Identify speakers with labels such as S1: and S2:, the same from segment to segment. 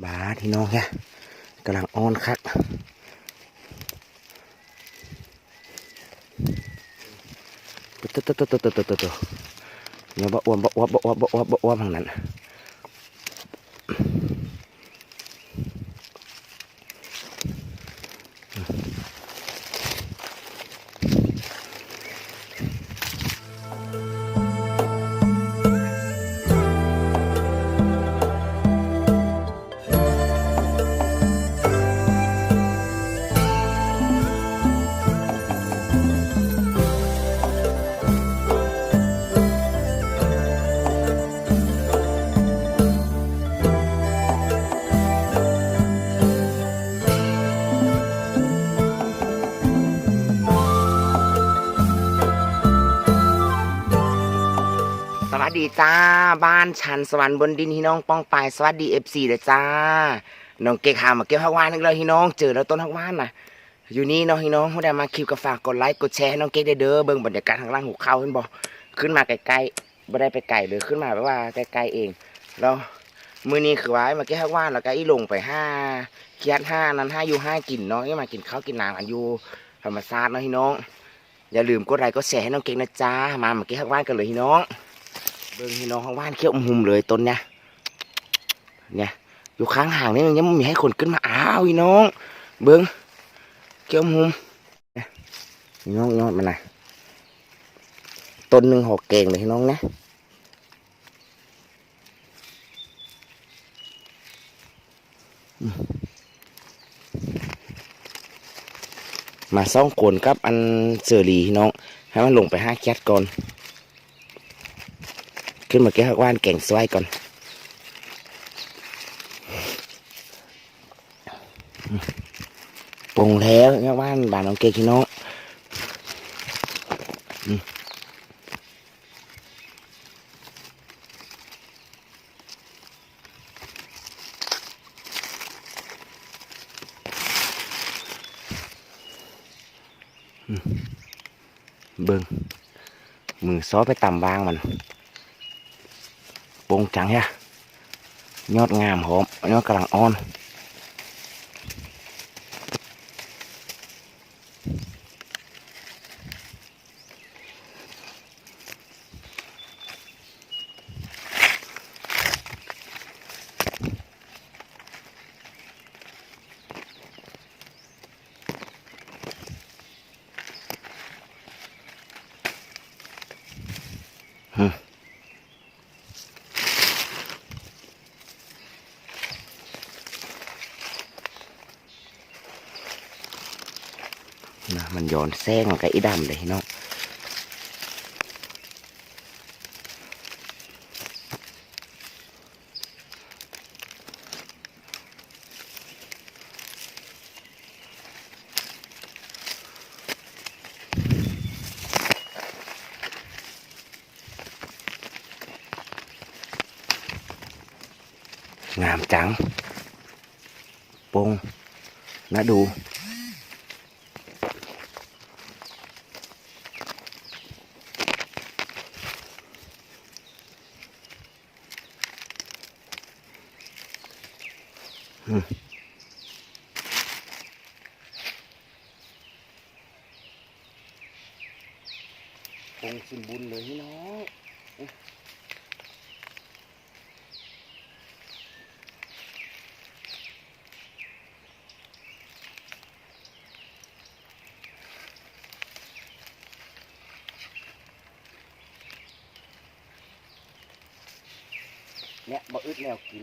S1: บาที่น้องเนี่ยกำลังอ้อนคักตึ๊ดตึ๊ตึ๊ตึ๊ตึ๊ตึ๊ตึ๊เนี่ยบ่อ้วมบ่อ้วมบ่อ้วมบ่อ้วมบ่อ้วมทางนั้น จ้า บ้านชันสวรรค์บนดินที่น้องป้องปายสวัสดีเอฟซีเด้อจ้า น้องเก๊กหามาเก็บฮักวานนึกเลยที่น้อง เจอแล้วต้นฮักวานน่ะ อยู่นี่เนาะพี่น้องเขาได้มาคลิปก็ฝากกดไลค์กดแชร์ให้น้องเก๊กได้เด้อเบิ่งบรรยากาศข้างล่างหุบเขาเห็นบ่ขึ้นมาไกลๆบ่ได้ไปไกลเลยขึ้นมาแบบว่าใกลๆเองแล้วมื้อนี้คือว่ามาเก็บฮักวานแล้วก็อีลงไปห้าเคียดห้านั้นห้าอยู่ห้ากินเนาะนี่มากินข้าวกินน้ำกันอยู่ธรรมชาติเนาะพี่น้อง อย่าลืมกดไลค์กดแชร์ให้น้องเก๊กนะจ้ามามาเก็บฮักวานกันเลยพี่น้อง เบิ่งพี่น้องข้างบ้านเขี้ยวมุมเลยต้นเนี่ยเนี่ยอยู่ข้างห่างนี่มันยังไม่มีให้คนขึ้นมาอ้าวพี่น้อง เบิ่งเขี้ยวมุมเนี่ยพี่น้องยอดมันนะต้นหนึ่งหอกเก่งเลยพี่น้องนะมาซ่องโกนกับอันเสือหลีพี่น้องให้มันลงไปห้าแคทก่อน ขึ้นมาแก้ว่านแก่งสไว้ก่อนปรุงแล้วแก้ว่านบานน้องเมอืมเบิ่งมือซ้อไปต่ำบางมัน ปงจังฮะยอดงามหอมยอดกำลังอ่อน นะมันย้อนแซงกับไอ้ดำเลยเนาะงามจังปงนะดู คงสิมบุญเลยพี่น้องเนี่ยบ่อึดแนวกิน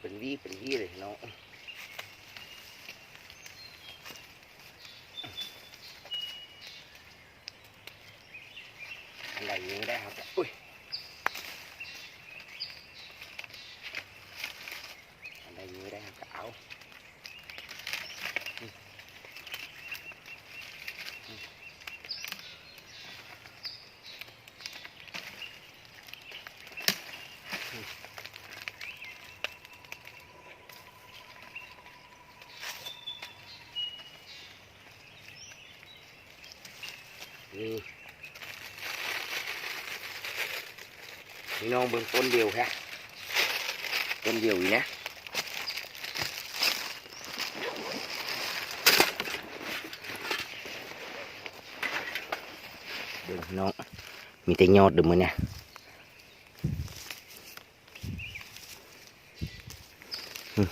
S1: เป็นวี่เป็นวี่เลยเนาะ พี่น้องเบิ่งต้นเดียวแค่ต้นเดียวอีกนะเบิ่งพี่น้อง มีแต่ยอดเดิมมือเนี่ยอืม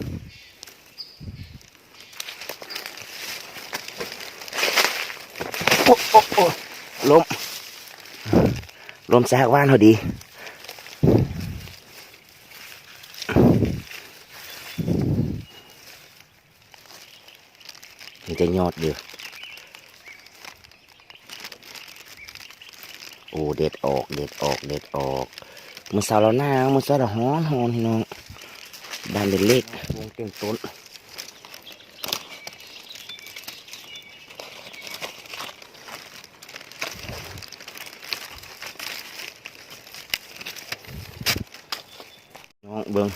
S1: โอ้โอ้โอ้ ลมลมแทกว่านพอดี มันจะยอดเดียวโอ้เด็ดออก เด็ดออกเด็ดออกมันสาวเราหน้ามันสาวเราฮ้อนฮ้อนพี่น้องด้านเป็นเล็กวงเต็มต้นน้องเบิ้ง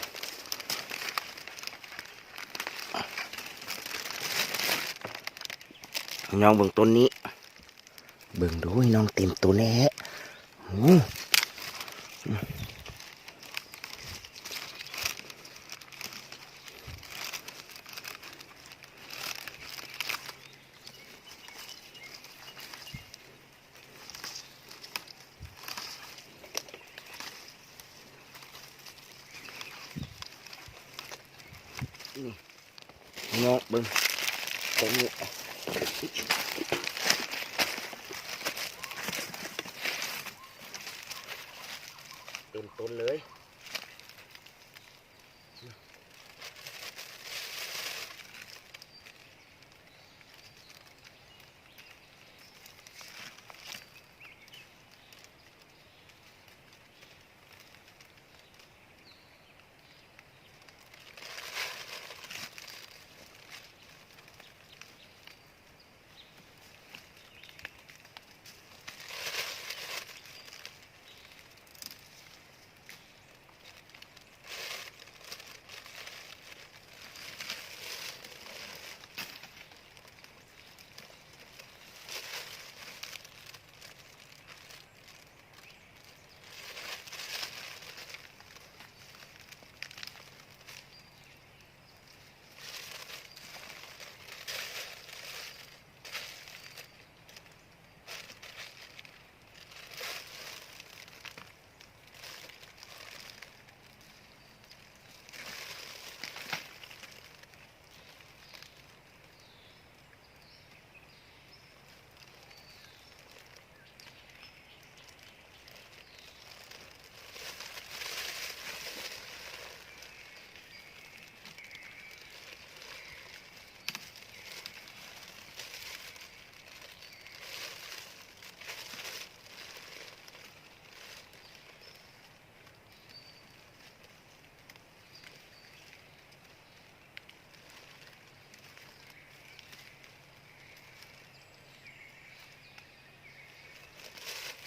S1: น้องเบิ่งต้นนี้ เบิ่งดูน้องเต็มตัวแล้ว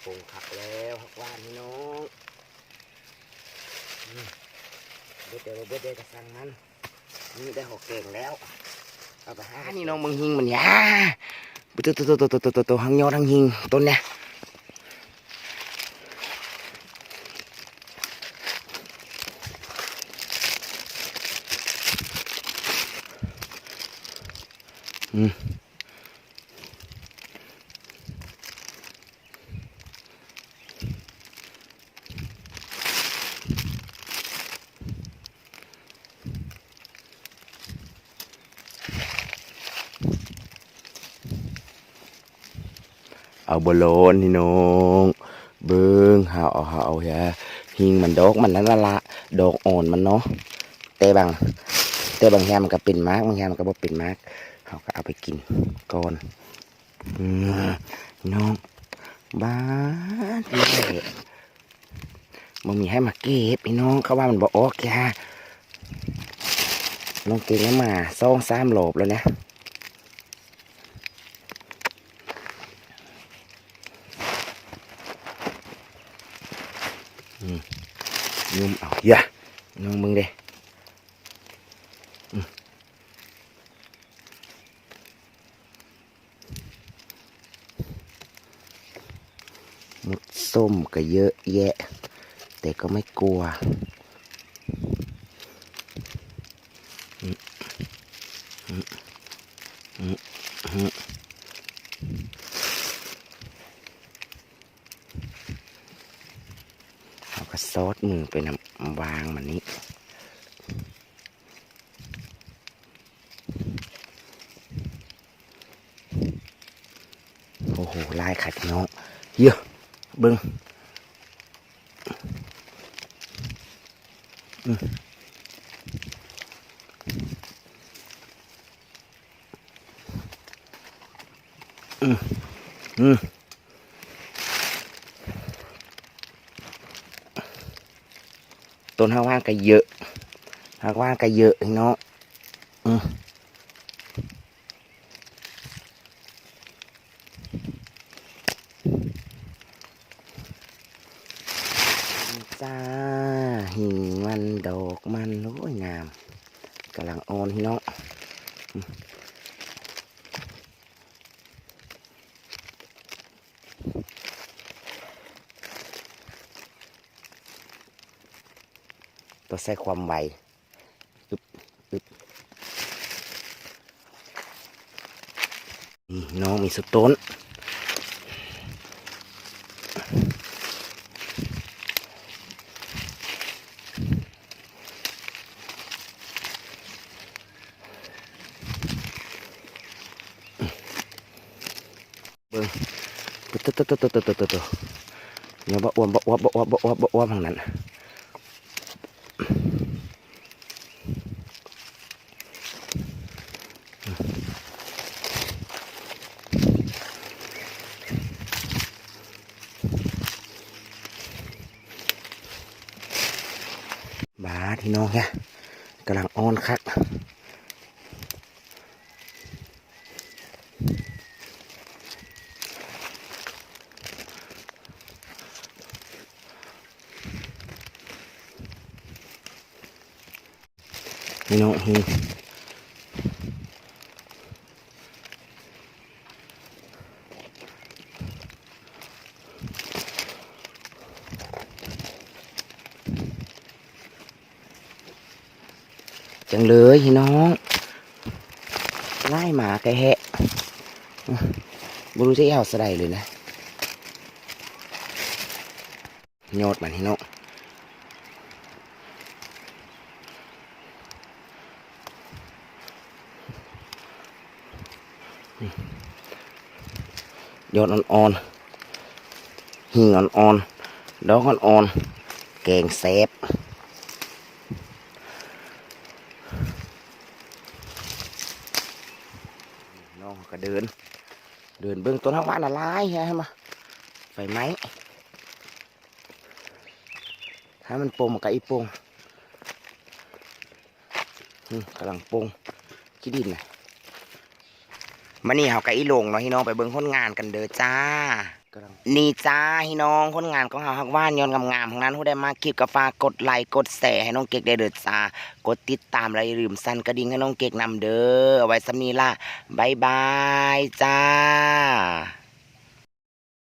S1: ปงผักแล้วผักหวานพี่น้องเบ็ดเดียวเบ็ดเดียวกระสังมันนี่ได้หกเก่งแล้วเอาไปหานี่น้องมึงหิงมันยาตัวตัวตัวตัวตัวตัวตัวหังยอดหังหิงต้นเนี่ย เอาบอลนพี่น้องเบิ้งหาเอาหาเอาแฮหิงมันดอกมันนั่นละละดอกอ่อนมันเนาะแต่บางแต่บางแฮมันก็เป็นมากบางแฮมันก็บ่เป็นมากเขาก็เอาไปกินก่อนน้องบ้านเลยบ่มีให้มาเก็บพี่น้องเขาว่ามันบ่ออกแกน้องเก่งแล้วมาซองสามหลบแล้วนะ ยุ่มเอาอย่าน้องมึงเด้มุดส้มก็เยอะแยะ แต่ก็ไม่กลัวอืมอืมอืมอืมเอาก็ซอสมือไปนำวางมันนี้ โอ้โหลายขัดน้องเยอะเบิ้งอืมอืมต้นห้างว่างก็เยอะห้างว่างก็เยอะเนาะอืม จ้าหิ่งมันดอกมันโอ้ยงามกำลังอ่อนพี่น้องต้องใช้ความไวอึบอึบน้องมีสุดต้น ตตตตตตเนี่ยบ่อวนบ่อวนบ่อวนบ่อวนบ่อวนทางนั้นบาที่น้องแกกำลังอ่อนคัก พี่น้องหิงจังเลยพี่น้องไล่หมาแกแหะอื้อบรู้จะเอาสะใดเลยนะ โยดมันพี่น้อง ยอดอ่อนๆหิ่งอ่อนๆดอกอ่อนๆแกงแซ่บน้องก็เดิน เดินเบื้องต้นทางบ้านอะไรฮะมาไฟไหมถ้ามันปงมันกับอีปงกำลังปงขี้ดินนะ มานี่เขากับอีหลงเนาะพี่น้องไปเบิ่งคนงานกันเด้อจ้า นี่จ้าพี่น้องคนงานของเฮาฮักว่านยอนต์งามๆของนั้นผู้ได้มาคลิปก็ฝากกดไลค์กดแชร์ให้น้องเก๊กได้เด้อจ้ากดติดตามและอย่าลืมสั่นกระดิ่งให้น้องเก๊กนำเด้อเอาไว้สำนี้ล่ะบ๊ายบายจ้า